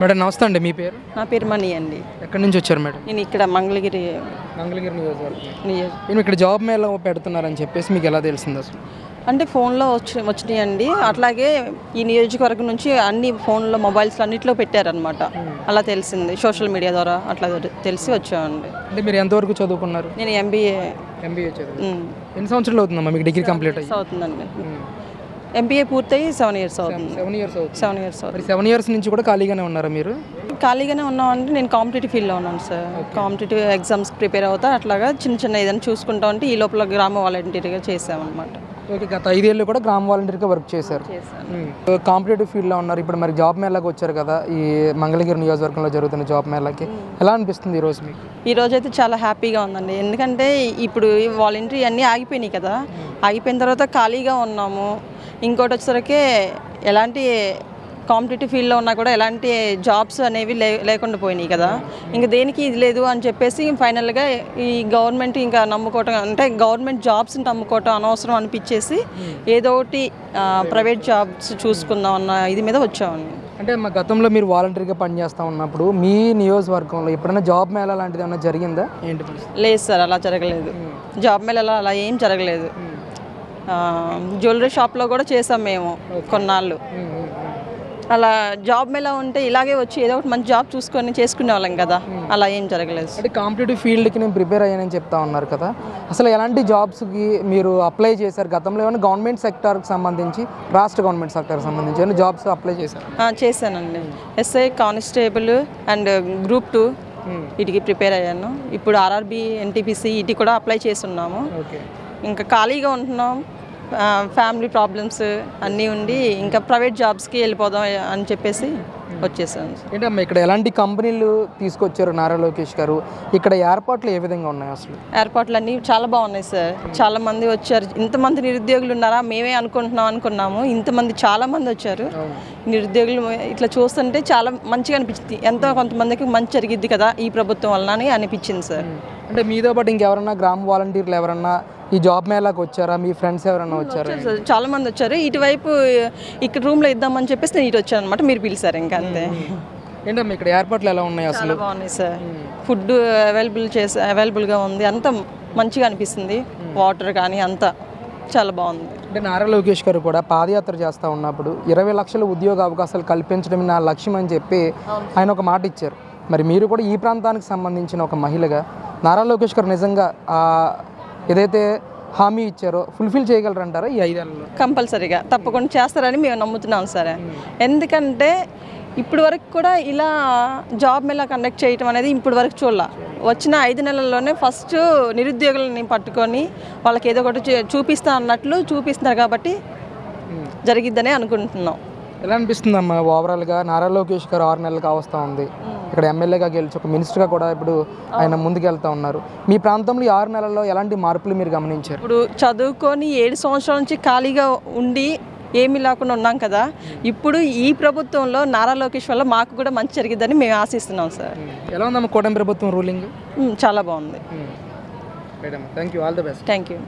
Madam నమస్తే అండి మీ పేరు? నా పేరు మణి అండి. ఎక్కడి నుంచి వచ్చారు మేడం? నేను ఇక్కడ మంగళగిరి మంగళగిరి నియోజకవర్గం. నియోజ- నేను ఇక్కడ జాబ్ మేళ పెడుతున్నారని చెప్పేసి మీకు ఎలా తెలిసింది అసలు? అంటే ఫోన్లో వచ్చి వచ్చినాయి అండి అట్లాగే ఈ నియోజకవర్గం నుంచి అన్ని ఫోన్లో మొబైల్స్ అన్నిట్లో పెట్టారనమాట అలా తెలిసింది. సోషల్ మీడియా ద్వారా అట్లా తెలిసి వచ్చామండి. అంటే మీరు ఎంతవరకు చదువుకున్నారు? నేను ఎంబీఏ ఎంబీఏ చదువు ఎన్ని సంవత్సరాలు అవుతుందమ్మా మీకు డిగ్రీ కంప్లీట్ అవుతుందండి. ఎంబీఏ పూర్తయి సెవెన్ ఇయర్స్ అవుతుంది. సెవెన్ ఇయర్స్ అవుతుంది. సెవెన్ ఇయర్స్ అవుతుంది. సెవెన్ ఇయర్స్ నుంచి కూడా ఖాళీగానే ఉన్నారా మీరు? ఖాళీగానే ఉన్నామంటే నేను కాంపిటేటివ్ ఫీల్డ్లో ఉన్నాను సార్. కాంపిటేటివ్ ఎగ్జామ్స్ ప్రిపేర్ అవుతా అట్లాగా చిన్న చిన్న ఏదైనా చూసుకుంటా ఉంటే ఈ లోపల గ్రామ వాలంటీర్గా చేసామన్నమాట. ఓకే గత ఐదేళ్ళు కూడా గ్రామ వాలంటీర్గా వర్క్ చేశారు. కాంపిటేటివ్ ఫీల్డ్లో ఉన్నారు. ఇప్పుడు మరి జాబ్ మేళాకి వచ్చారు కదా ఈ మంగళగిరి నియోజకవర్గంలో జరుగుతున్న జాబ్ మేళాకి. ఎలా అనిపిస్తుంది ఈ రోజు మీకు? ఈ రోజు అయితే చాలా హ్యాపీగా ఉందండి. ఎందుకంటే ఇప్పుడు వాలంటరీ అన్నీ ఆగిపోయినాయి కదా. ఆగిపోయిన తర్వాత ఖాళీగా ఉన్నాము. ఇంకోటి వచ్చేసరికి ఎలాంటి కాంపిటేటివ్ ఫీల్డ్లో ఉన్నా కూడా ఎలాంటి జాబ్స్ అనేవి లే లేకుండా పోయినాయి కదా. ఇంకా దేనికి ఇది లేదు అని చెప్పేసి ఫైనల్గా ఈ గవర్నమెంట్ ఇంకా నమ్ముకోవటం అంటే గవర్నమెంట్ జాబ్స్ని నమ్ముకోవటం అనవసరం అనిపించేసి ఏదో ఒకటి ప్రైవేట్ జాబ్స్ చూసుకుందాం అన్న ఇది మీద వచ్చామండి. అంటే మా గతంలో మీరు వాలంటీర్గా పనిచేస్తూ ఉన్నప్పుడు మీ నియోజకవర్గంలో ఎప్పుడైనా జాబ్ మేళా లాంటిది ఏమైనా జరిగిందా? ఏంటి లేదు సార్ అలా జరగలేదు. జాబ్ మేళ అలా ఏం జరగలేదు. ఆ, జ్యువెలరీ షాప్లో కూడా చేసాం మేము కొన్నాళ్ళు. అలా జాబ్ మేళ ఉంటే ఇలాగే వచ్చి ఏదో ఒకటి మంచి జాబ్ చూసుకొని చేసుకునే వాళ్ళం కదా. అలా ఏం జరగలేదు. అంటే కాంపిటేటివ్ ఫీల్డ్కి నేను ప్రిపేర్ అయ్యానని చెప్తా ఉన్నారు కదా. అసలు ఎలాంటి జాబ్స్కి మీరు అప్లై చేశారు? గతంలో ఏమైనా గవర్నమెంట్ సెక్టార్కి సంబంధించి రాష్ట్ర గవర్నమెంట్ సెక్టార్కి సంబంధించి ఏమైనా జాబ్స్ అప్లై చేశారు? చేశానండి. SI constable and group two వీటికి ప్రిపేర్ అయ్యాను. ఇప్పుడు ఆర్ఆర్బి ఎన్టీపీసీ వీటి కూడా అప్లై చేస్తున్నాము. ఇంకా ఖాళీగా ఉంటున్నాం. ఫ్యామిలీ ప్రాబ్లమ్స్ అన్నీ ఉండి ఇంకా ప్రైవేట్ జాబ్స్కి వెళ్ళిపోదాం అని చెప్పేసి వచ్చేసాను ఏంటమ్మా ఇక్కడ ఎలాంటి కంపెనీలు తీసుకొచ్చారు నారా లోకేష్ గారు? ఇక్కడ ఏర్పాట్లు ఏ విధంగా ఉన్నాయి అసలు? ఏర్పాట్లు అన్నీ చాలా బాగున్నాయి సార్. చాలా మంది వచ్చారు. ఇంతమంది నిరుద్యోగులు ఉన్నారా? మేమే అనుకుంటున్నాం అనుకున్నాము. ఇంతమంది చాలా మంది వచ్చారు. నిరుద్యోగులు ఇట్లా చూస్తుంటే చాలా మంచిగా అనిపించింది. ఎంతో కొంతమందికి మంచి జరిగిద్ది కదా ఈ ప్రభుత్వం వలన అని అనిపించింది సార్. అంటే మీతో పాటు ఇంకెవరన్నా గ్రామ వాలంటీర్లు ఎవరన్నా ఈ జాబ్ మేళాకి వచ్చారా? మీ ఫ్రెండ్స్ ఎవరన్నా వచ్చారా? చాలా మంది వచ్చారు. ఇటువైపు ఇక్కడ రూమ్లో ఇద్దామని చెప్పేసి నేను ఇటు వచ్చాను అనమాట మీరు పిలిచారు ఇంకా అంతే. ఏంటమ్మా ఇక్కడ ఏర్పాట్లు ఎలా ఉన్నాయి అసలు? బాగున్నాయి సార్. ఫుడ్ అవైలబుల్ చేసే అవైలబుల్గా ఉంది. అంత మంచిగా అనిపిస్తుంది. వాటర్ కానీ అంతా చాలా బాగుంది. అంటే నారా లోకేష్ గారు కూడా పాదయాత్ర చేస్తూ ఉన్నప్పుడు ఇరవై లక్షల ఉద్యోగ అవకాశాలు కల్పించడం నా లక్ష్యం అని చెప్పి ఆయన ఒక మాట ఇచ్చారు. మరి మీరు కూడా ఈ ప్రాంతానికి సంబంధించిన ఒక మహిళగా నారా లోకేష్ గారు నిజంగా ఆ ఏదైతే హామీ ఇచ్చారో ఫుల్ఫిల్ చేయగలరంటారా ఈ ఐదేళ్ళలో? కంపల్సరీగా. తప్పకుండా చేస్తారని మేము నమ్ముతున్నాం సరే. ఎందుకంటే ఇప్పుడు వరకు కూడా ఇలా జాబ్ మేళా కండక్ట్ చేయటం అనేది ఇప్పుడు వరకు చూడాల. వచ్చిన ఐదు నెలల్లోనే ఫస్ట్ నిరుద్యోగులని పట్టుకొని వాళ్ళకి ఏదో ఒకటి చూపిస్తా అన్నట్లు చూపిస్తున్నారు కాబట్టి జరిగిద్దనే అనుకుంటున్నాం. ఎలా అనిపిస్తుందమ్మా? ఓవరాల్గా నారా లోకేష్ గారు ఆరు నెలలు కావస్తూ ఉంది. ఇక్కడ ఎమ్మెల్యేగా గెలిచి ఒక మినిస్టర్గా కూడా ఇప్పుడు ఆయన ముందుకు వెళ్తూ ఉన్నారు. మీ ప్రాంతంలో ఈ ఆరు నెలల్లో ఎలాంటి మార్పులు మీరు గమనించారు? ఇప్పుడు చదువుకొని ఏడు సంవత్సరాల నుంచి ఖాళీగా ఉండి ఏమీ లేకుండా ఉన్నాం కదా. ఇప్పుడు ఈ ప్రభుత్వంలో నారా లోకేష్ వల్ల మాకు కూడా మంచి జరిగిద్దని మేము ఆశిస్తున్నాం సార్. ఎలా ఉందమ్మా కూటమి ప్రభుత్వం రూలింగ్? చాలా బాగుంది. Thank you all the best thank you